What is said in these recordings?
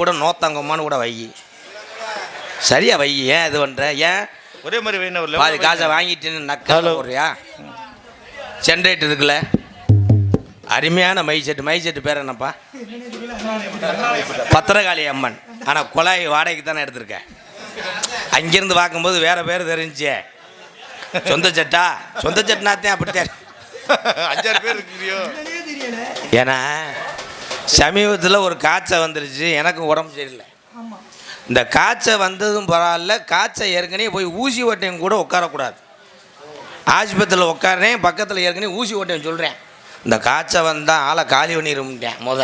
கூட நோத்தங்கம்மான்னு கூட வை. சரியா வை ஏன் இது பண்ற? ஏன்? ஒரே மாதிரி வேணும் பாதி காசை. வாங்கிட்டு நக்கல. போடுறியா? ஜென்ரேட் இருக்குல்ல. அருமையான மை செட்டு மை செட்டு பேர் என்னப்பா? பத்திரகாளி அம்மன். ஆனால் குழாய் வாடகைக்கு தானே எடுத்திருக்கேன் அங்கிருந்து பார்க்கும்போது வேற பேர் தெரிஞ்சே சொந்த சட்டா? சொந்த சட்னாத்தான் அப்படித்தான். அஞ்சாறு பேர் இருக்கிறியோ? ஏன்னா சமீபத்தில் ஒரு காய்ச்சல் வந்துருச்சு. எனக்கும் உடம்பு சரியில்லை. இந்த காய்ச்சல் வந்ததும் பரவாயில்ல. காய்ச்சல் ஏற்கனவே போய் ஊசி ஓட்டையும் கூட உட்காரக்கூடாது. ஆஸ்பத்திரியில் உட்காரேன் பக்கத்தில் ஏற்கனவே ஊசி ஓட்டையும் சொல்கிறேன் இந்த காய்ச்சல் வந்தால் ஆளை காலி பண்ணிருந்தேன் முத.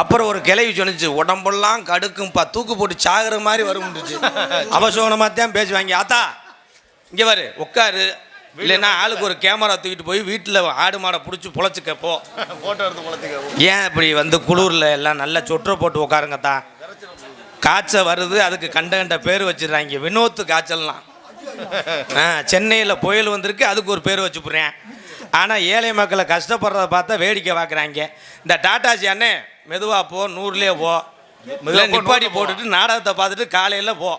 அப்புறம் ஒரு கிளவி சொன்னிச்சு உடம்பெல்லாம் கடுக்கும்பா தூக்கு போட்டு சாகுற மாதிரி வரும்னுச்சு அவசோனமாக தான் பேசுவாங்க. ஆத்தா இங்கே வரு உட்காரு. இல்லைன்னா ஆளுக்கு ஒரு கேமரா தூக்கிட்டு போய் வீட்டில் ஆடு மாடை பிடிச்சி பொழைச்சிக்க போ. போட்டோ எடுத்து குளத்துக்கு ஏன் இப்படி வந்து குளூரில் எல்லாம் நல்லா சொற்ற போட்டு உட்காருங்கத்தா காய்ச்சல் வருது அதுக்கு கண்ட கண்ட பேர் வச்சிடுறாங்க. வினோத்து காய்ச்சல்லாம். ஆ சென்னையில் புயல் வந்திருக்கு அதுக்கு ஒரு பேர் வச்சு போடுறேன் ஆனால் ஏழை மக்களை கஷ்டப்படுறத பார்த்தா வேடிக்கை பார்க்குறாங்க இந்த டாட்டாசி அண்ணே மெதுவாக போ நூறுலேயே போ. மெதுவா போ, நிப்பாட்டி. போட்டுட்டு நாடகத்தை பார்த்துட்டு காலையில் போ.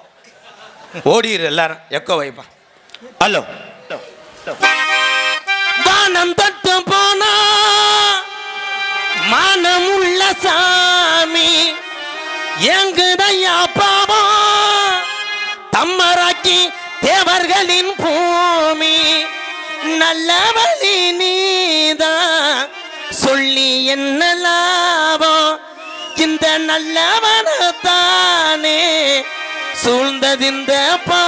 ஓடிடு எல்லாரும். எக்கோ வைப்பா. ஹலோ. வானம் தட்டு போனா மானமுள்ள சாமி எங்குதையா பாவம்? தம்மராக்கி தேவர்களின் பூமி நல்ல வழி நீதான் சொல்லி என்ன லாபம்? இந்த நல்லவனத்தானே சூழ்ந்ததிந்த பா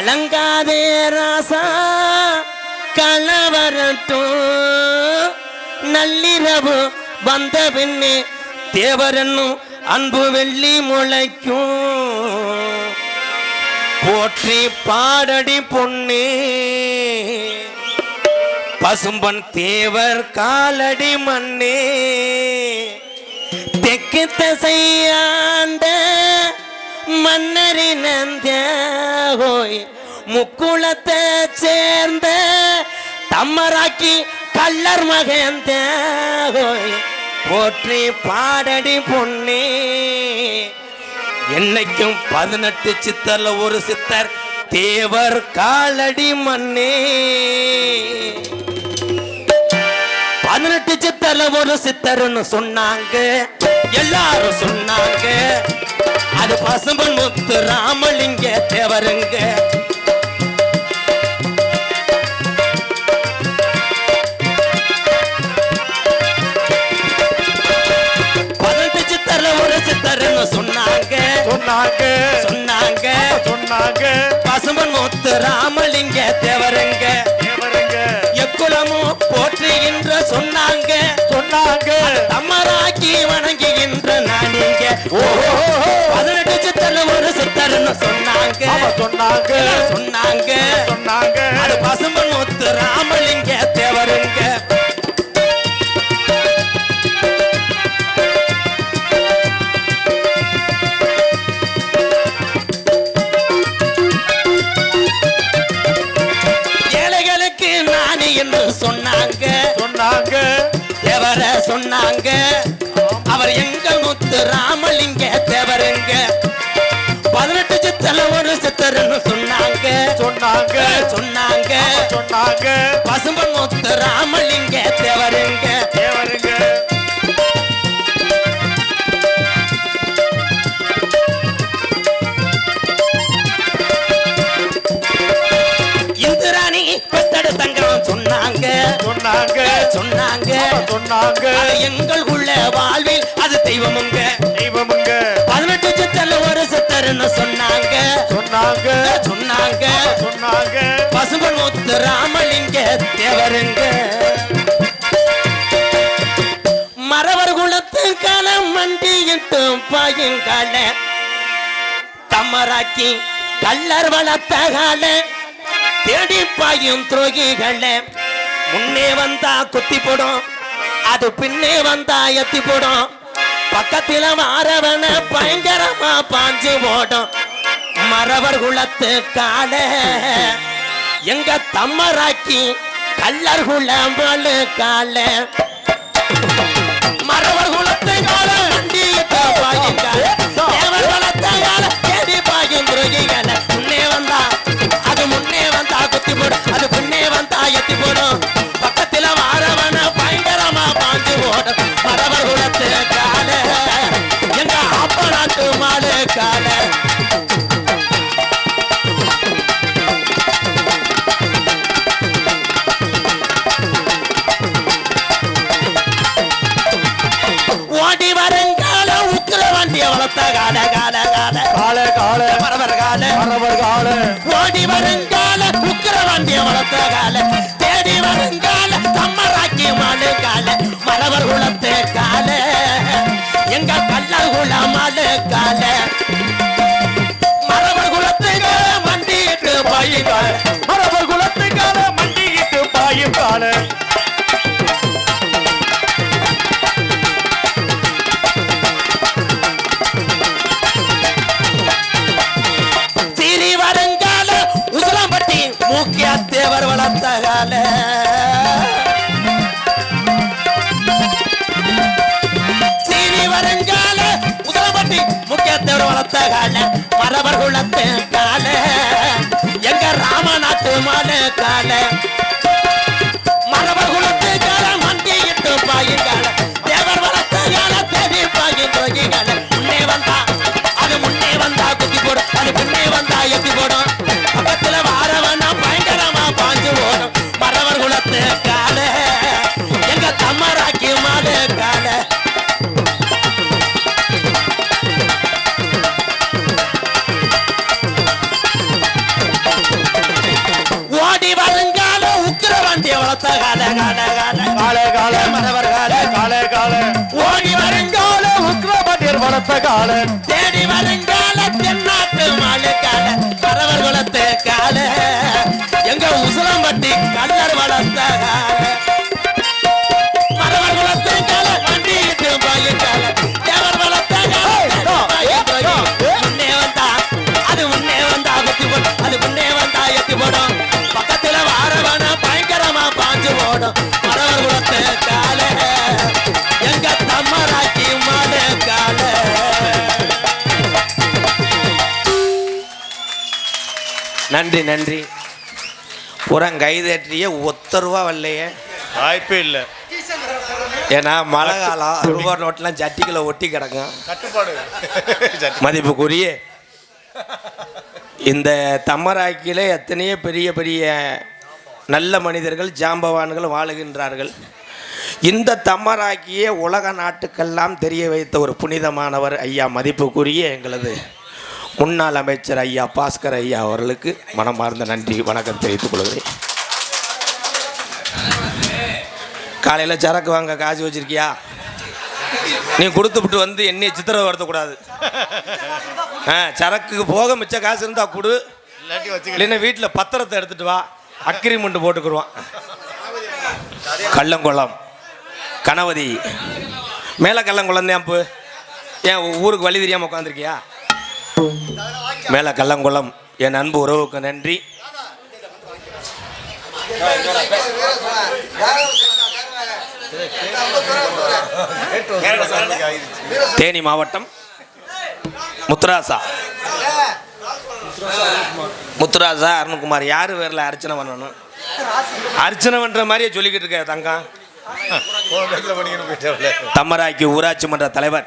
கலங்காதே ராசா கலவரட்டும் நள்ளிரவு வந்த பின்னே தேவரன்னும் அன்பு வெள்ளி முளைக்கும். போற்றி பாடடி பொன்னே. பசும்பன் தேவர் காலடி மண்ணே தெற்கு தசையாண்ட மன்னரினந்தோய் முக்குளத்தை சேர்ந்த தம்மராக்கி கள்ளர் மகன் தேகோய். போற்றி பாடடி பொன்னே. என்னைக்கும் பதினெட்டு சித்தர்ல ஒரு சித்தர் தேவர் காலடி மண்ணே பதினெட்டு சித்தர்ல ஒரு சித்தர்னு சொன்னாங்க. எல்லாரும் சொன்னாங்க. அது பசும்பன் முத்து ராமலிங்க தேவருங்க. பதினெட்டு சித்தர்ல ஒரு சித்தர்னு சொன்னாங்க. சொன்னாங்க. சொன்னாங்க. சொன்னாங்க. பசும்பன் முத்து ராமலிங்க தேவருங்க. எக்குலமும் போற்றுகின்ற சொன்னாங்க. சொன்னாங்க. தம்மராக்கி வணங்குகின்ற நானிங்க ஓஹோ பதினெட்டு சித்தர்ல ஒரு சித்தர்னு சொன்னாங்க. சொன்னாங்க. சொன்னாங்க. சொன்னாங்க. அது பசும்பன் முத்து ராமலிங்க தேவருங்க ஏழைகளுக்கு நானி என்று சொன்னாங்க. சொன்னாங்க. தேவர சொன்னாங்க. அவர் எங்கள் முத்து ராமலிங்க தேவருங்க பதினெட்டு சித்தல ஒரு சித்தர்னு சொன்னாங்க. சொன்னாங்க. சொன்னாங்க. சொன்னாங்க. பசும்பன் முத்து ராமலிங்க தேவருங்க தேவருங்க சொன்னாங்க. சொன்னாங்க. சொன்னாங்க. அது எங்கள் உள்ள வாழ்வில் அது தெய்வமுங்க. தெய்வமுங்க. பதினெட்டு சித்தல ஒரு சித்தர்னு சொன்னாங்க. சொன்னாங்க. சொன்னாங்க. சொன்னாங்க. பசும்பன் முத்து ராமலிங்க தேவருங்க. மறவர் குலத்து களம் மண்டியிட்டு பாயுங்கால தம்மராக்கி கள்ளர் வளர்த்தகால தேடி பாயும் துரோகிகள. முன்னே வந்தா குத்தி போடும். அது பின்னே வந்தா எத்தி போடும். பக்கத்தில மாறவன பயங்கரமா பாஞ்சு போடும். மறவர் குலத்து கால. எங்க தம்மராக்கி கல்லர் குலம்பலு கால. மரவர் குலத்து கால. எங்க ராமநாத்து மலை காலை. உக்கிர வண்டிய வளர்த்த கால கால கால. கால கால. மரவர் கால? கால கால. ஓடி வருங்கால உக்ரபாண்டியர் வளர்த்த கால. தேடி வருங்கால தென்னாட்டு மாடு கால மரவர் குலத்து கால. நன்றி நன்றி. புறம் கைதட்டிய ஒத்த ரூபா வரலையே வாய்ப்பே இல்ல. ஏன்னா மழை காலம் ரூபா நோட்டெலாம் ஜட்டிக்குள்ள ஒட்டி கிடக்கும். கட்டுப்பாடு. மதிப்புக்குரிய இந்த தம்மராக்கியில் எத்தனையோ பெரிய பெரிய நல்ல மனிதர்கள் ஜாம்பவான்கள் வாழுகின்றார்கள். இந்த தம்மராக்கியே உலக நாட்டுக்கெல்லாம் தெரிய வைத்த ஒரு புனிதமானவர் ஐயா மதிப்புக்குரிய எங்களது முன்னாள் அமைச்சர் ஐயா பாஸ்கர் ஐயா அவர்களுக்கு மனமார்ந்த நன்றி வணக்கம் தெரிவித்துக் கொள்கிறேன். காலையில் சரக்கு வாங்க காசு வச்சிருக்கியா? நீ கொடுத்துவிட்டு வந்து என்னைய சித்திரவடுத்தக்கூடாது ஆ சரக்குக்கு போக மிச்ச காசு இருந்தா கொடு. இல்லைன்னா வீட்டில் பத்திரத்தை எடுத்துட்டு வா அக்ரிமெண்ட் போட்டுக்குருவான். கள்ளங்குளம் கணவதி மேலே கள்ளங்குளம் தான் ஏன் ஊருக்கு வழி தெரியாமல் உட்காந்துருக்கியா? மேலே கள்ளங்குளம். என் அன்பு உறவுக்கு நன்றி. தேனி மாவட்டம் முத்துராசா. முத்துராசா அருண்குமார் யார் பேரில் அர்ச்சனை பண்ணணும்? அர்ச்சனை பண்ணுற மாதிரியே சொல்லிக்கிட்டு இருக்க தங்கம். தம்மராக்கி ஊராட்சி மன்ற தலைவர்.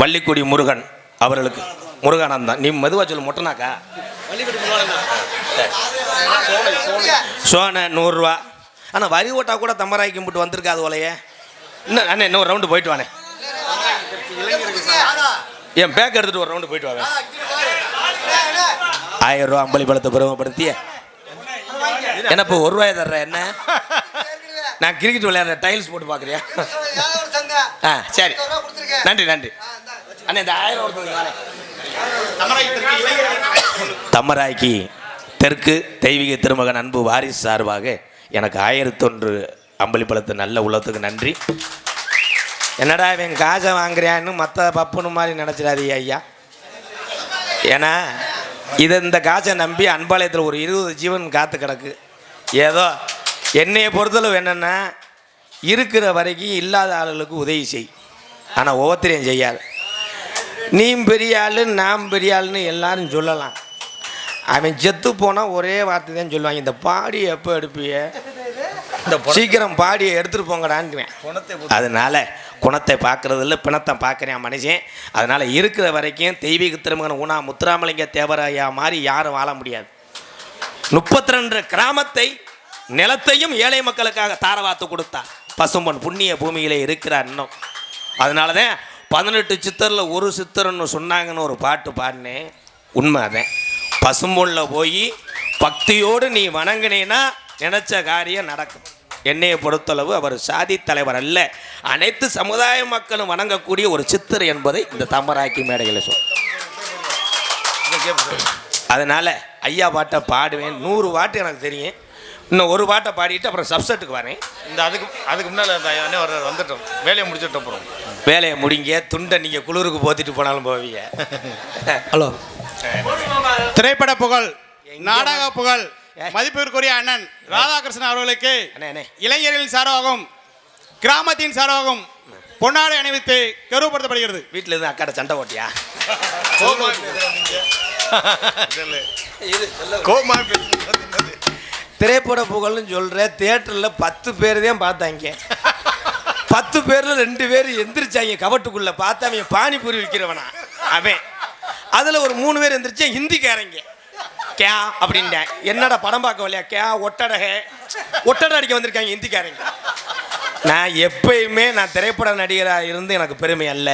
வள்ளிக்குடி முருகன். அவர்களுக்கு முருகானந்தம் நீ மெதுவா சொல்லு மொட்டனாக்கா? சோனை நூறுரூவா ஆனால் வரி ஓட்டா கூட தம்மராக்கி கும்பிட்டு வந்திருக்காது போலையே இன்னும் அண்ணே இன்னும் ஒரு ரவுண்டு போயிட்டு வானே என் பேக் எடுத்துட்டு ஒரு ரவுண்டு போயிட்டு வாங்க ஆயிரம் ரூபா அம்பளி பழத்தை பெருமைப்படுத்திய. என்ன இப்போ ஒரு ரூபாய் தர்ற என்ன? நான் கிரிக்கெட் விளையாடுற டைல்ஸ் போட்டு பார்க்குறியா? ஆ சரி. நன்றி நன்றி. அண்ணே இந்த ஆயிரம் ஒருத்தர் தெற்கு தெய்வீக திருமகன் அன்பு வாரிசு சார்பாக எனக்கு ஆயிரத்தொன்று அம்பளிப்பழத்து நல்ல உள்ளத்துக்கு நன்றி. என்னடா இவன் காசை வாங்குறியான்னு மற்ற பப்புனு மாதிரி நினச்சிடாதீங்க ஐயா. ஏன்னா இதை இந்த காசை நம்பி அன்பாளையத்தில் ஒரு இருபது ஜீவன் காத்து கிடக்கு. ஏதோ என்னைய பொறுத்தளவு என்னென்னா இருக்கிற வரைக்கும் இல்லாத ஆளுகளுக்கு உதவி செய். ஆனால் ஒவ்வொருத்தரையும் செய்யாது. நீ பெரிய ஆளு நான் பெரிய ஆளுன்னு எல்லாரும் சொல்லலாம். அவன் செத்து போனால் ஒரே வார்த்தை தான் சொல்லுவாங்க. இந்த பாடி எப்போ எடுப்பிய? இந்த சீக்கிரம் பாடியை எடுத்துகிட்டு போங்கடான்ட்டுவேன் குணத்தை அதனால குணத்தை பார்க்கறது இல்லை பிணத்தை பார்க்குறேன் மனுஷன். அதனால் இருக்கிற வரைக்கும் தெய்வீக திருமகன் உணா முத்துராமலிங்க தேவராயா மாதிரி யாரும் வாழ முடியாது. முப்பத்தி ரெண்டு கிராமத்தை நிலத்தையும் ஏழை மக்களுக்காக தாரவாத்து கொடுத்தார் பசும்பன் புண்ணிய பூமியிலே இருக்கிறார் இன்னும். அதனால தான் பதினெட்டு சித்தரில் ஒரு சித்தர்னு சொன்னாங்கன்னு ஒரு பாட்டு பாடினேன் உண்மை அதான் பசும்பொன்னில் போய் பக்தியோடு நீ வணங்கினீன்னா நினச்ச காரியம் நடக்கும். என்னையை பொறுத்தளவு அவர் சாதி தலைவர் அல்ல. அனைத்து சமுதாய மக்களும் வணங்கக்கூடிய ஒரு சித்தர் என்பதை இந்த தம்பராக்கி மேடையில் சொல். அதனால் ஐயா பாட்டை பாடுவேன். நூறு பாட்டு எனக்கு தெரியும். இன்னும் ஒரு பாட்டை பாடிட்டு அப்புறம் சப்செட்டுக்கு வரேன். இந்த அதுக்கு அதுக்கு முன்னால் வந்துட்டோம். வேலையை முடிச்சுட்டு அப்புறம். வேலையை முடிங்க துண்டை நீங்கள் குளிருக்கு போத்திட்டு போனாலும் போவீங்க. ஹலோ. திரைப்பட புகழ் நாடக புகழ். மதிப்பிற்குரிய அண்ணன் ராதாகிருஷ்ணன் அவர்களுக்கு அண்ணே அண்ணே. இளைஞர்களின் சார்பாகவும் கிராமத்தின் சார்பாகவும் பொன்னாடை அணிவித்து கௌரவப்படுத்தப்படுகிறது. வீட்டில் இருந்து அக்காட சண்டை ஓட்டியா கோமா திரைப்பட புகழ்னு சொல்கிற தேட்டரில் பத்து பேர் தான் பார்த்தாங்க. பத்து பேரில் ரெண்டு பேர் எந்திரிச்சாங்க கவட்டுக்குள்ளே பார்த்து அவன் பானிபூரி விற்கிறவனா. அவன் அதில் ஒரு மூணு பேர் எந்திரிச்சு ஹிந்திக்காரங்க. கே அப்படின்ட்டேன் என்னடா படம் பார்க்க வரலையா? கே ஒட்டடக. ஒட்டடை அடிக்க வந்திருக்காங்க ஹிந்திக்காரங்க. நான் எப்பயுமே நான் திரைப்பட நடிகராக இருந்து எனக்கு பெருமை அல்ல.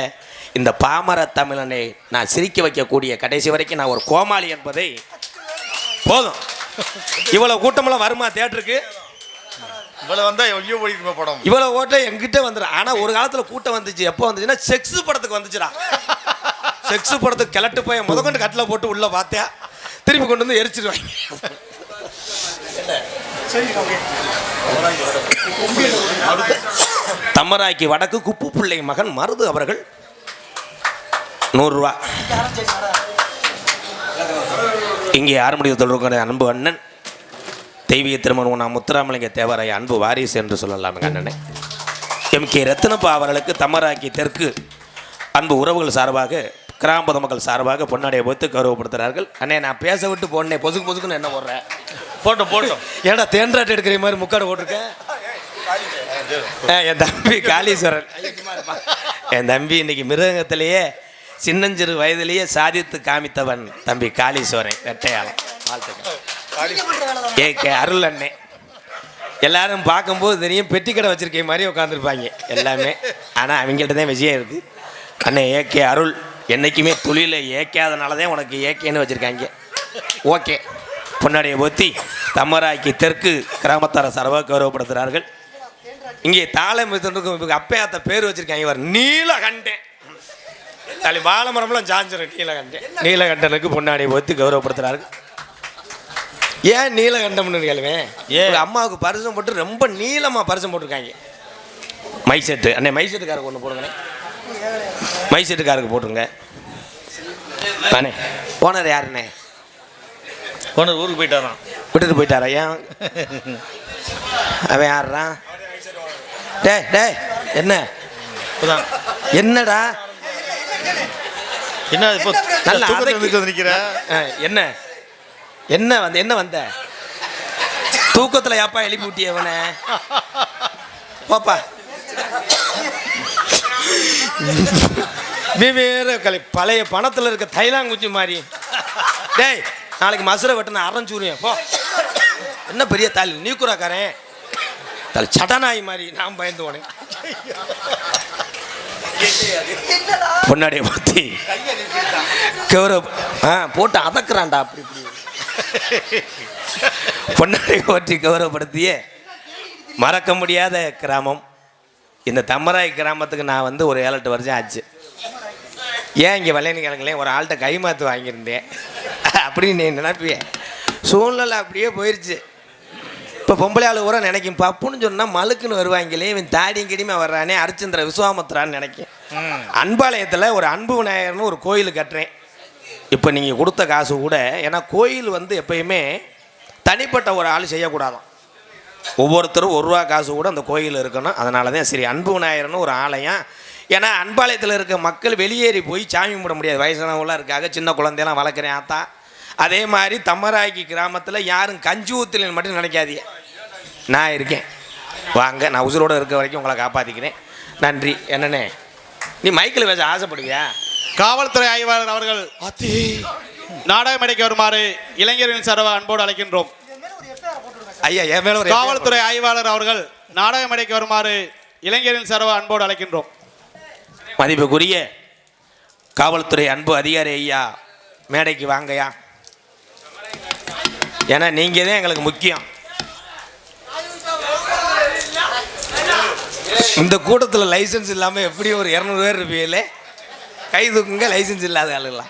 இந்த பாமர தமிழனை நான் சிரிக்க வைக்கக்கூடிய கடைசி வரைக்கும் நான் ஒரு கோமாளி என்பதை போதும். இவ்வளோ கூட்டமெல்லாம் வருமா தேட்டருக்கு இவ்வளோ வந்தால் எங்கேயோ ஓடிக்குமே படம்? இவ்வளவு ஓட்டம் எங்கிட்ட வந்துடும் ஆனா ஒரு காலத்துல கூட்டம் வந்துச்சு. எப்போ வந்துச்சுன்னா செக்ஸ் படத்துக்கு வந்துச்சுடா. செக்ஸ் படத்துக்கு கிளட்டு போய் முத கொண்டு கட்டில போட்டு உள்ள பார்த்தியா திரும்பி கொண்டு வந்து எரிச்சிருவாங்க. தம்மராய்க்கு வடக்கு குப்பு பிள்ளை மகன் மருது அவர்கள் நூறுரூவா இங்கே ஆறுமுடிய தொடர்புடைய அன்பு அண்ணன்? தெய்வீக திருமணம் நான் முத்துராமலிங்க தேவராய அன்பு வாரிசு என்று சொல்லலாம் எங்கள் அண்ணனை. எம். கே. ரத்னப்பா அவர்களுக்கு தம்மராக்கி தெற்கு அன்பு உறவுகள் சார்பாக கிராம பொதுமக்கள் சார்பாக பொன்னாடைய பொத்து கௌரவப்படுத்துகிறார்கள். அண்ணே நான் பேச விட்டு போனே பொசுக்கு பொசுக்குன்னு என்ன போடுறேன் போட்டோம் போட்டோம். ஏன்டா தேன்றாட்டு எடுக்கிற மாதிரி முக்காடு போட்டிருக்கேன் என் தம்பி காளீஸ்வரன். என் தம்பி இன்னைக்கு மிருகத்திலேயே சின்னஞ்சிறு வயதிலேயே சாதித்து காமித்தவன் தம்பி காளீஸ்வரன் வெட்டையாளம் வாழ்த்துக்கள். ஏ அருள் அண்ணே. எல்லாரும் பார்க்கும்போது தெரியும் பெட்டி கடை வச்சிருக்க மாதிரி உட்காந்துருப்பாங்க எல்லாமே. ஆனால் அவங்கள்ட்ட தான் விஜயம் இருக்குது அண்ணே ஏகே அருள் என்றைக்குமே தொழிலை ஏக்காதனால தான் உனக்கு ஏகேன்னு வச்சுருக்காங்க. ஓகே. பொன்னாடியை பொத்தி தம்மராக்கி தெற்கு கிராமத்தார சர்வ கௌரவப்படுத்துகிறார்கள் இங்கே தாளை இவங்க அப்பையாத்த பேர் வச்சிருக்காங்க. இவர் நீலகண்டேன். தலை வாழைமரம்லாம் சாஞ்சிரும் நீலகண்டேன். நீலகண்டனுக்கு பொன்னாடியை பொத்தி கௌரவப்படுத்துகிறார்கள் ஏன் நீலகண்டம்னு கேளுவேன் ஏன்? அம்மாவுக்கு பரிசம் போட்டு ரொம்ப நீளமாக பரிசம் போட்டிருக்காங்க. மை செட்டு அண்ணே மை செட்டுக்காரருக்கு ஒன்று போடுங்கண்ணே. மை செட்டுக்காருக்கு போட்டுருங்க. அண்ணே ஓனர் யாருண்ணே? போன ஊருக்கு போயிட்டாரான் விட்டுட்டு போயிட்டாரா ஏன்? அவன் யாருறான் டேய் டேய் என்ன? என்னடா? என்ன இப்போ நல்லா நிற்கிற? என்ன? என்ன வந்து என்ன வந்த? தூக்கத்தில் யாப்பா எழுப்பி விட்டியவன போப்பா வெவ்வேறு கலை பழைய பணத்தில் இருக்க தைலாங்குச்சி மாதிரி. டேய் நாளைக்கு மசுரை வெட்டு நான் அரைஞ்சூரியன் போ. என்ன பெரிய தாலி நீக்குறாக்காரன்? தலை சடனாய் மாதிரி நான் பயந்து போனேன் பொன்னாடியை பற்றி கௌரவ் ஆ போட்டு அதக்குறான்டா அப்படி இப்படி. பொன்னாடியை பற்றி கௌரவப்படுத்திய மறக்க முடியாத கிராமம். இந்த தம்மராய் கிராமத்துக்கு நான் வந்து ஒரு ஏழு எட்டு வருஷம் ஆச்சு. ஏன் இங்கே கிழங்குலேயும் ஒரு ஆள்கிட்ட கை மாற்று வாங்கியிருந்தேன்? அப்படின்னு நீ நினைப்பிய. சூழ்நிலை அப்படியே போயிடுச்சு இப்போ பொம்பளை ஆளு கூட நினைக்கும். பப்புன்னு சொன்னால் மலுக்குன்னு வருவாங்களே இவன் தாடியும் கிடியுமே வர்றானே அரிச்சந்திர விஸ்வாமுத்திரான்னு நினைக்கும். அன்பாலயத்தில் ஒரு அன்பு விநாயகர்னு ஒரு கோயில் கட்டுறேன். இப்போ நீங்கள் கொடுத்த காசு கூட ஏன்னா கோயில் வந்து எப்பயுமே தனிப்பட்ட ஒரு ஆள் செய்யக்கூடாதான். ஒவ்வொருத்தரும் ஒரு ரூபா காசு கூட அந்த கோயில் இருக்கணும். அதனால தான் சரி அன்பு விநாயகர்னு ஒரு ஆலயம். ஏன்னா அன்பாலயத்தில் இருக்க மக்கள் வெளியேறி போய் சாமி கும்பிட முடியாது. வயசானவங்களாம் இருக்காங்க சின்ன குழந்தையெல்லாம் வளர்க்குறேன் ஆத்தா. அதே மாதிரி தம்மராக்கி கிராமத்தில் யாரும் கஞ்சி ஊத்தலன்னு மட்டும் நினைக்காதீங்க. நான் இருக்கேன். வாங்க நான் உசுரோடு இருக்க வரைக்கும் உங்களை காப்பாற்றிக்கிறேன் நன்றி. என்னண்ணே? நீ மைக்கில் பேச ஆசைப்படுவியா? காவல்துறை ஆய்வாளர் அவர்கள் நாடக மேடைக்கு வருமாறு இளைஞர்களின் சர்வ அன்போடு அழைக்கின்றோம். ஐயா என் மேலே ஒரு காவல்துறை ஆய்வாளர் அவர்கள் நாடக மேடைக்கு வருமாறு இளைஞரின் சர்வ அன்போடு அழைக்கின்றோம். மதிப்புக்குரிய காவல்துறை அன்பு அதிகாரி ஐயா மேடைக்கு வாங்கய்யா. ஏன்னா நீங்கள் தான் எங்களுக்கு முக்கியம். இந்த கூட்டத்தில் லைசன்ஸ் இல்லாமல் எப்படி ஒரு இரநூறு பேர் இருப்பீங்களே? கை தூக்குங்க லைசன்ஸ் இல்லாத ஆளுங்களா?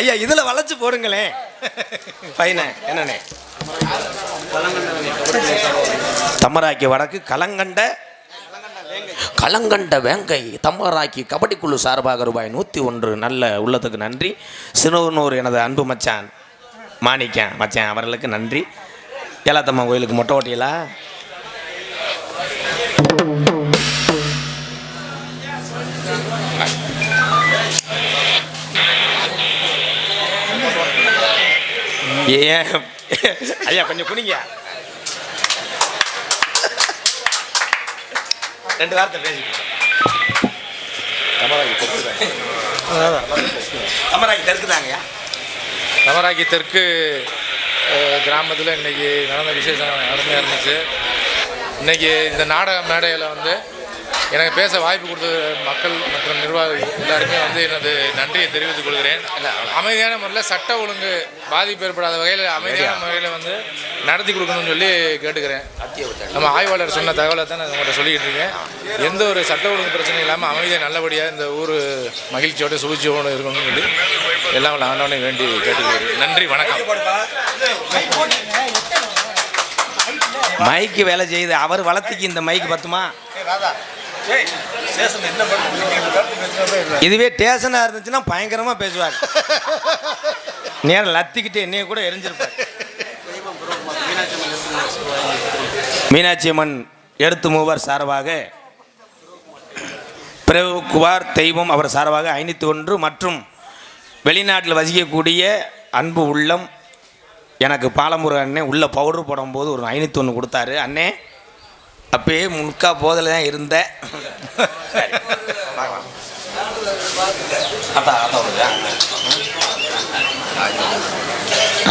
ஐயா இதில் வளைச்சு போடுங்களேன் ஃபைனே என்னண்ணே? தம்மராக்கி வடக்கு கலங்கண்ட கலங்கண்ட வேங்கை தம்மராக்கி கபடிக்குழு சார்பாக ரூபாய் நூற்றி ஒன்று நல்ல உள்ளத்துக்கு நன்றி. சிறுவனூர் எனது அன்பு மச்சான் மாணிக்கேன் மச்சான் அவர்களுக்கு நன்றி. ஏலாத்தம்மா கோயிலுக்கு மொட்டை ஓட்டியலா? ஏன் ஐயா கொஞ்சம் குனிங்க ரெண்டு வார்த்தை பேசிக்கிட்டு தமராக்கி தெற்கு தமராக்கி தெற்கு தாங்கய்யா நவராக்கி தெற்கு கிராமத்தில் இன்னைக்கு நடந்த விசேஷம் அருமையாக இருந்துச்சு. இன்னைக்கு இந்த நாடக மேடையில் வந்து எனக்கு பேச வாய்ப்பு கொடுத்த மக்கள் மற்றும் நிர்வாகிகள் எல்லாருமே வந்து எனது நன்றியை தெரிவித்துக் கொள்கிறேன். அமைதியான முறையில் சட்ட ஒழுங்கு பாதிப்பு ஏற்படாத வகையில் அமைதியான முறையில் வந்து நடத்தி கொடுக்கணும்னு சொல்லி கேட்டுக்கிறேன். நம்ம ஆய்வாளர் சொன்ன தகவலை தான் நான் உங்கள்கிட்ட சொல்லிக்கிட்டு இருக்கேன். எந்த ஒரு சட்ட ஒழுங்கு பிரச்சனையும் இல்லாமல் அமைதியாக நல்லபடியாக இந்த ஊர் மகிழ்ச்சியோட சுபிட்சியோடு இருக்கணும்னு சொல்லி எல்லாம் ஆண்டவனை வேண்டி கேட்டுக்கிறேன். நன்றி வணக்கம். மைக்கு வேலை செய்யுது அவர் வளர்த்திக்கு இந்த மைக்கு பத்துமா? இதுவே டேஷனாக இருந்துச்சுன்னா பயங்கரமாக பேசுவார். நேரம் லத்திக்கிட்டு என்னைய கூட எரிஞ்சிருப்பார். மீனாட்சி அம்மன் எடுத்து மூவர் சார்பாக பிரபுகுமார் தெய்வம் அவர் சார்பாக ஐநூற்றி ஒன்று மற்றும் வெளிநாட்டில் வசிக்கக்கூடிய அன்பு உள்ளம் எனக்கு பாலமுருகன் அண்ணே உள்ள பவுடர் போடும்போது ஒரு ஐநூற்றி ஒன்று கொடுத்தாரு. அண்ணே அப்பயே முன்கா போதில் தான் இருந்தேன்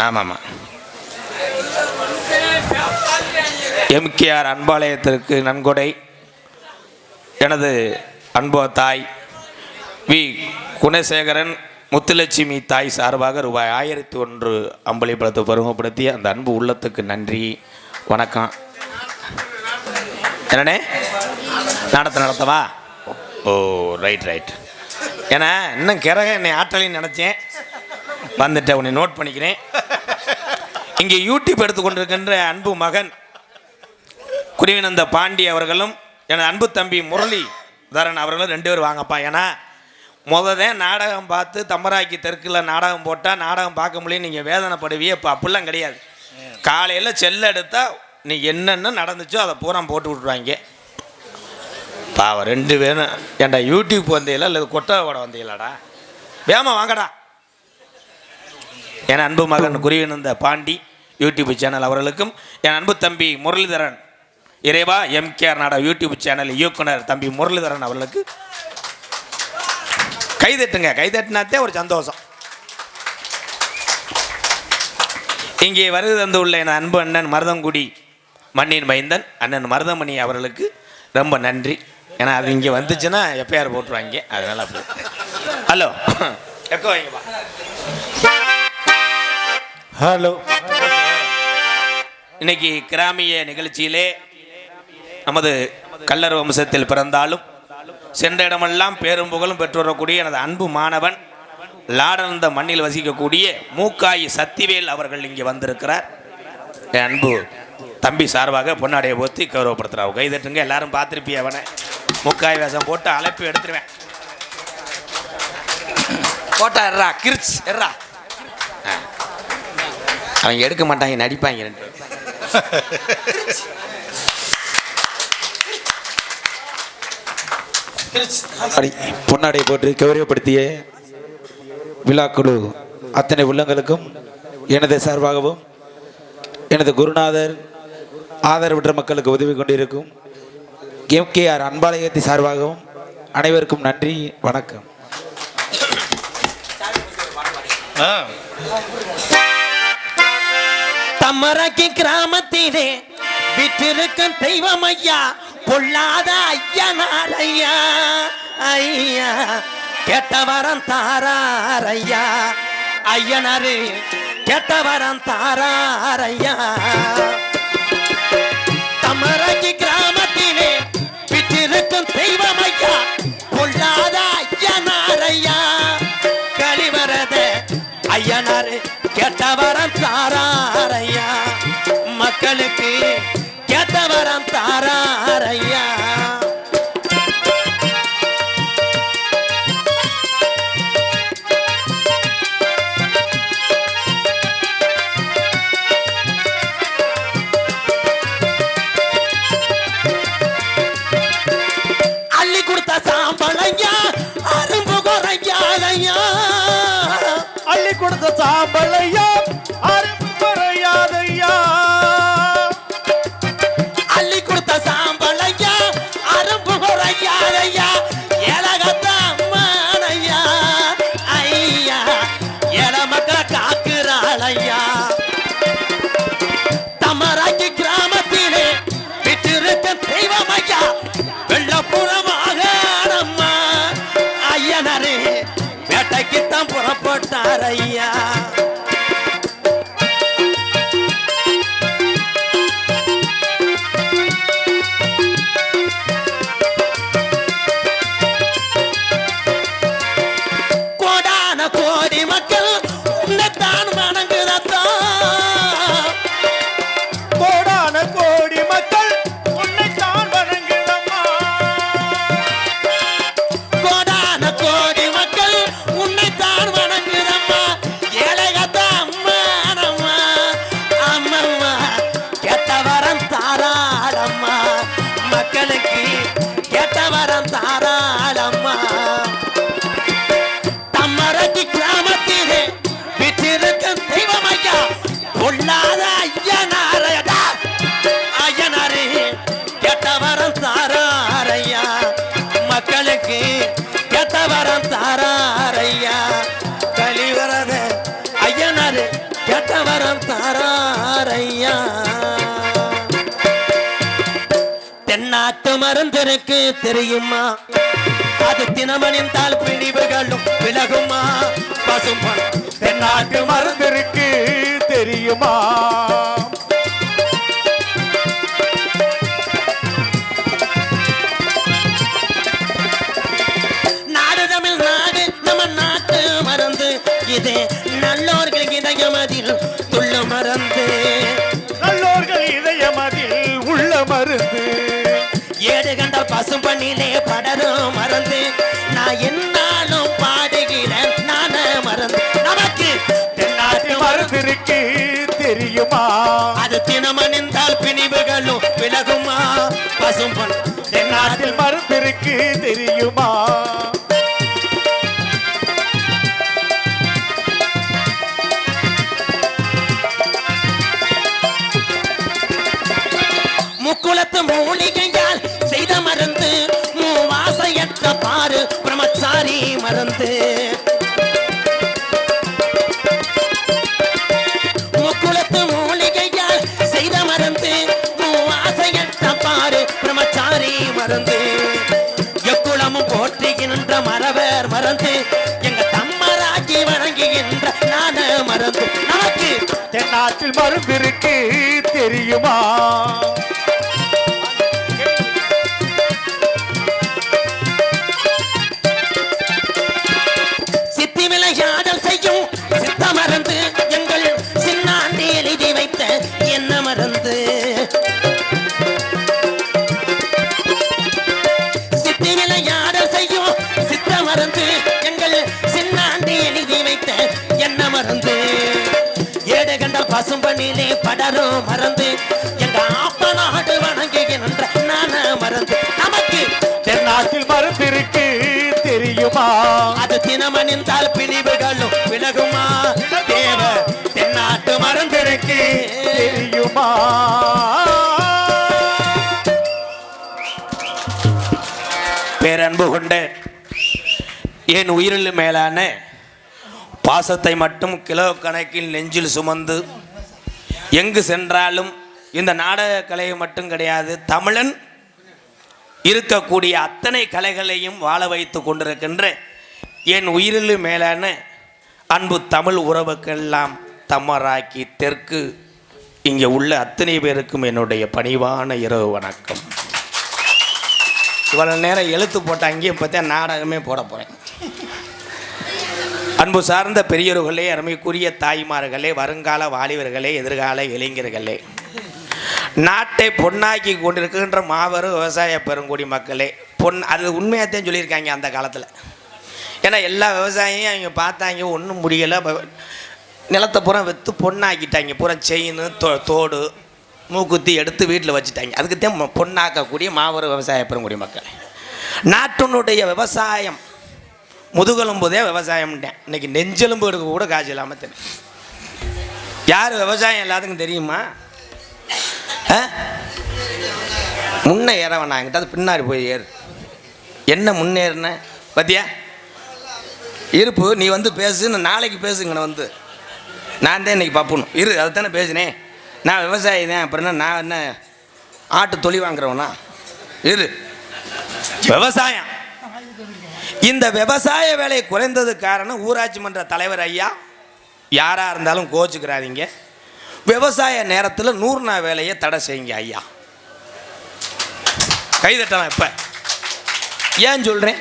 ஆமாம்மா எம்கேஆர் அன்பாலயத்திற்கு நன்கொடை. எனது அன்போ தாய் வி. குணசேகரன் முத்துலட்சுமி தாய் சார்பாக ரூபாய் ஆயிரத்தி ஒன்று அம்பளிப்படத்தை பருவப்படுத்தி அந்த அன்பு உள்ளத்துக்கு நன்றி. வணக்கம். என்னண்ணே? நடத்த நடத்தவா? ஓ ரைட் ரைட் ஏன்னா இன்னும் கிறக என்னை ஆற்றலின்னு நினச்சேன். வந்துட்டேன் உன்னை நோட் பண்ணிக்கிறேன். இங்கே யூடியூப் எடுத்துக்கொண்டிருக்கின்ற அன்பு மகன் குருவினந்த பாண்டி அவர்களும் எனது அன்பு தம்பி முரளி தரன் அவர்களும் ரெண்டு பேரும் வாங்கப்பா. ஏன்னா முததான் நாடகம் பார்த்து தம்பராக்கி தெற்கில் நாடகம் போட்டால் நாடகம் பார்க்க முடியும் நீங்கள் வேதனைப்படுவியே இப்போ அப்படிலாம் கிடையாது. காலையில் செல்ல எடுத்தால் நீ என்னென்ன நடந்துச்சோ அதை பூரா போட்டு விட்ருவாங்க பாவம் ரெண்டு பேரும். ஏன்டா யூடியூப் வந்தீங்களா? இல்லை கொட்டை ஓட வந்தீங்களாடா? வேமா வாங்கடா. என் அன்பு மகன் குறிவினந்த பாண்டி யூடியூப் சேனல் அவர்களுக்கும் என் அன்பு தம்பி முரளிதரன் இறைவா எம்கேஆர் நாடா யூடியூப் சேனல் இயக்குனர் தம்பி முரளிதரன் அவர்களுக்கு. கைதட்டுங்க. கைதட்டினாத்தே ஒரு சந்தோஷம். இங்கே வருகை தந்து உள்ள என் அன்பு அண்ணன் மருதங்குடி மண்ணின் மைந்தன் அண்ணன் மருதமணி அவர்களுக்கு ரொம்ப நன்றி. ஏன்னா அது இங்கே வந்துச்சுன்னா எப்பயார் போட்டுருவாங்க. அதனால அப்படி. ஹலோ. எக்கோ வைங்கப்பா ஹலோ. இன்னைக்கு கிராமிய நிகழ்ச்சியிலே நமது கல்லர் வம்சத்தில் பிறந்தாலும் சென்ற இடமெல்லாம் பேரும் புகழும் பெற்று வரக்கூடிய எனது அன்பு மாணவன் லாடர்ந்த மண்ணில் வசிக்கக்கூடிய மூக்காயி சத்திவேல் அவர்கள் இங்கே வந்திருக்கிறார். என் அன்பு தம்பி சார்பாக பொன்னாடையை போத்தி கௌரவப்படுத்துறாங்க கைதட்டுங்க எல்லாரும் பார்த்துருப்பிய அவனை. முக்காய் வேஷம் போட்டு அழைப்பு எடுத்துருவேன். போட்டா எர்ரா கிரிச் எர்ரா அவங்க எடுக்க மாட்டாங்க நடிப்பாங்க ரெண்டு பொன்னாடை போட்டு கௌரவப்படுத்திய விழாக்குழு அத்தனை உள்ளங்களுக்கும் எனது சார்பாகவும் எனது குருநாதர் ஆதரவற்ற மக்களுக்கு உதவி கொண்டிருக்கும். எம்கேஆர் அன்பாலயத்தை சார்பாகவும் அனைவருக்கும் நன்றி வணக்கம். தம்மரக்கி கிராமத்திலே விற்றிருக்கும் தெய்வம் ஐயா பொல்லாத ஐயனார் ஐயா ஐயா. கெட்டவரம் தாரார் ஐயா ஐயனாரு கெட்டவரம் தாரார் ஐயா. தமரங்கி கிராமத்திலே விற்றிருக்கும் தெய்வம் ஐயா பொல்லாத ஐயனார் ஐயா. கழிவரத ஐயனாரு கெட்டவரம் தாரார் ஐயா. மக்களுக்கு கெட்டவரம் தாரார் ஐயா. தென்னாட்டு தெரியுமா? அது தினமணிந்தால் பிழிவுகளும் விலகுமா? பசும்பன் தென்னாட்டு மருந்து மருந்திருக்கு தெரியுமா? ஏடு கண்டால் படரும் மறந்து. நான் என்னாலும் பாடுகிறேன் நான மறந்து. நமக்கு தென்னாட்டு மருந்திருக்கு தெரியுமா? அது தினமணிந்தால் பிணிவுகளும் விலகுமா? பசும் பொன் தென்னாட்டில் மருந்திருக்கு தெரியுமா? மூலிகை மூலிகையால் செய்த மருந்து மூவாசையற்ற பாரு பிரம்மச்சாரி மருந்து முக்குளத்து மூலிகையால் செய்த மறந்து மூவாசையற்ற பாரு பிரமச்சாரி மருந்து எக்குளமும் போற்றுகின்ற மரவர் மறந்து எங்க தம்மராக்கி வணங்குகின்ற நான மறந்து. நமக்கு தென்னாட்டில் மருந்திருக்கு தெரியுமா? பசும்பணிலே படரும் மறந்து எங்க ஆப்ப நாடு வணங்குகின்ற நான மறந்து நமக்கு தென்னாட்டில் மருந்திருக்கு தெரியுமா? அது தினமணிந்தால் பிணிவுகளும் விலகுமா? தேவ தென்னாட்டு மறந்திருக்கு தெரியுமா? பேரன்பு கொண்ட என் உயிரில் மேலான பாசத்தை மட்டும் கிலோ கணக்கில் நெஞ்சில் சுமந்து எங்கு சென்றாலும் இந்த நாடக கலையை மட்டும் கிடையாது தமிழன் இருக்கக்கூடிய அத்தனை கலைகளையும் வாழ வைத்து கொண்டிருக்கின்ற என் உயிரிலு மேலான அன்பு தமிழ் உறவுக்கெல்லாம் தம்மராக்கி தெற்கு. இங்கே உள்ள அத்தனை பேருக்கும் என்னுடைய பணிவான இரவு வணக்கம். இவ்வளோ நேரம் எழுத்து போட்ட அங்கேயும் பார்த்தா நாடகமே போட போகிறேன் அன்பு சார்ந்த பெரியவர்களே அருமைக்குரிய தாய்மார்களே வருங்கால வாலிபர்களே எதிர்கால இளைஞர்களே. நாட்டை பொன்னாக்கி கொண்டிருக்கின்ற மாபெரும் விவசாய பெருங்குடி மக்களே பொன் அது உண்மையாகத்தான் சொல்லியிருக்காங்க அந்த காலத்தில். ஏன்னா எல்லா விவசாயியும் அவங்க பார்த்தாங்க ஒன்றும் முடியலை. நிலத்தை பூரா விற்று பொண்ணாக்கிட்டாங்க பூரா செயின் தோ தோடு மூக்குத்தி எடுத்து வீட்டில் வச்சுட்டாங்க. அதுக்கு தான் பொண்ணாக்கக்கூடிய மாபெரும் விவசாய பெருங்குடி மக்கள். நாட்டினுடைய விவசாயம் முதுகெலும்புதே விவசாயம்ட்டேன். இன்னைக்கு நெஞ்செலும்பு எடுக்க கூட காசு இல்லாமல் தெரியும் யார் விவசாயம் எல்லாத்துக்கும் தெரியுமா? ஆ? முன்ன ஏற அது பின்னாடி போய் ஏறு. என்ன முன்னேறின? பத்தியா? இருப்பு நீ வந்து பேசு நாளைக்கு பேசுங்கண்ண வந்து. நான் தான் இன்றைக்கி பார்ப்பணும். இரு அதை தானே பேசினேன் நான் விவசாயி தான் அப்புறம் நான் என்ன ஆட்டு தொழி வாங்குறவனா? இரு. விவசாயம். இந்த விவசாய வேலை குறைந்தது காரணம் ஊராட்சி மன்ற தலைவர் ஐயா. யாராக இருந்தாலும் கோச்சுக்கிறாதீங்க. விவசாய நேரத்தில் நூறு நாள் வேலையை தடை செய்யுங்க ஐயா. கைதட்டலாம் இப்போ. ஏன் சொல்கிறேன்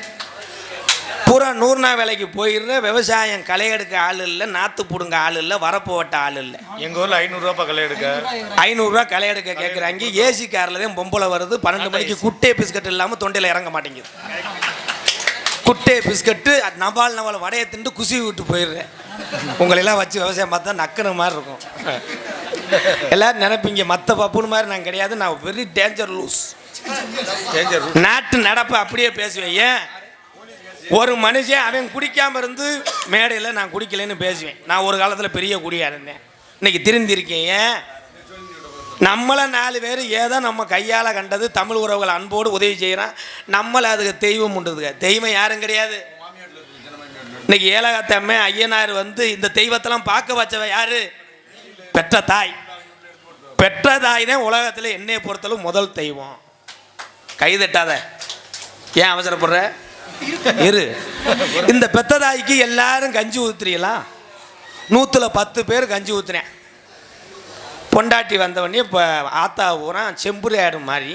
பூரா நூறு நாள் வேலைக்கு போயிடுற விவசாயம் களை எடுக்க ஆள் இல்லை நாற்று பிடுங்க ஆள் இல்லை வரப்பு ஓட்ட ஆள் இல்லை. எங்கள் ஊரில் ஐநூறுரூவா களை எடுக்க? ஐநூறுரூவா களை எடுக்க கேட்குறாங்க ஏசி காரில் தான் பொம்பளை வருது பன்னெண்டு மணிக்கு குட்டே பிஸ்கட் இல்லாமல் தொண்டையில் இறங்க மாட்டேங்குது. குட்டே பிஸ்கட்டு நபால் நபால் வடையை திண்டு குசி விட்டு போயிடுறேன். உங்களெல்லாம் வச்சு விவசாயம் பார்த்தா நக்குன மாதிரி இருக்கும். எல்லாரும் நினைப்பீங்க மற்ற பப்புனு மாதிரி நான் கிடையாது நான் வெரி டேஞ்சர் லூஸ் நாட்டு நடப்பு அப்படியே பேசுவேன். ஏன்? ஒரு மனுஷன் அவன் குடிக்காம இருந்து மேடையில் நான் குடிக்கலைன்னு பேசுவேன். நான் ஒரு காலத்தில் பெரிய குடியா இருந்தேன் இன்னைக்கு திருந்திருக்கேன். ஏன்? நம்மளை நாலு பேர் ஏதோ நம்ம கையால் கண்டது தமிழ் உறவுகள் அன்போடு உதவி செய்கிறான் நம்மளை அதுக்கு தெய்வம் உண்டுதுங்க. தெய்வம் யாரும் கிடையாது. இன்னைக்கு ஏலகத்தம்மை ஐயனார் வந்து இந்த தெய்வத்தெல்லாம் பார்க்க வச்சவ யாரு? பெற்ற தாய். பெற்ற தாய் தான் உலகத்தில் என்னையை பொறுத்தளவு முதல் தெய்வம். கை தட்டாத. ஏன் அவசரப்படுற? இரு. இந்த பெத்த தாய்க்கு எல்லாரும் கஞ்சி ஊத்துறீங்களா? நூற்றுல பத்து பேர் கஞ்சி ஊத்துறேன். பொண்டாட்டி வந்தவொடனே இப்போ ஆத்தா ஊரா செம்புரி ஆடு மாதிரி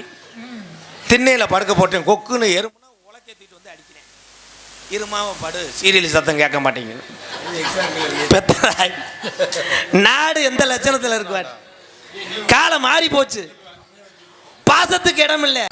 திண்ணையில் படுக்க போட்டேன் கொக்குன்னு எறும்புனா உலக்கேத்திட்டு வந்து அடிக்கிறேன். இருமாவை படு சீரியல் சத்தம் கேட்க மாட்டேங்குது. நாடு எந்த லட்சணத்தில் இருக்குவார் காலம் மாறி போச்சு பாசத்துக்கு இடம் இல்லை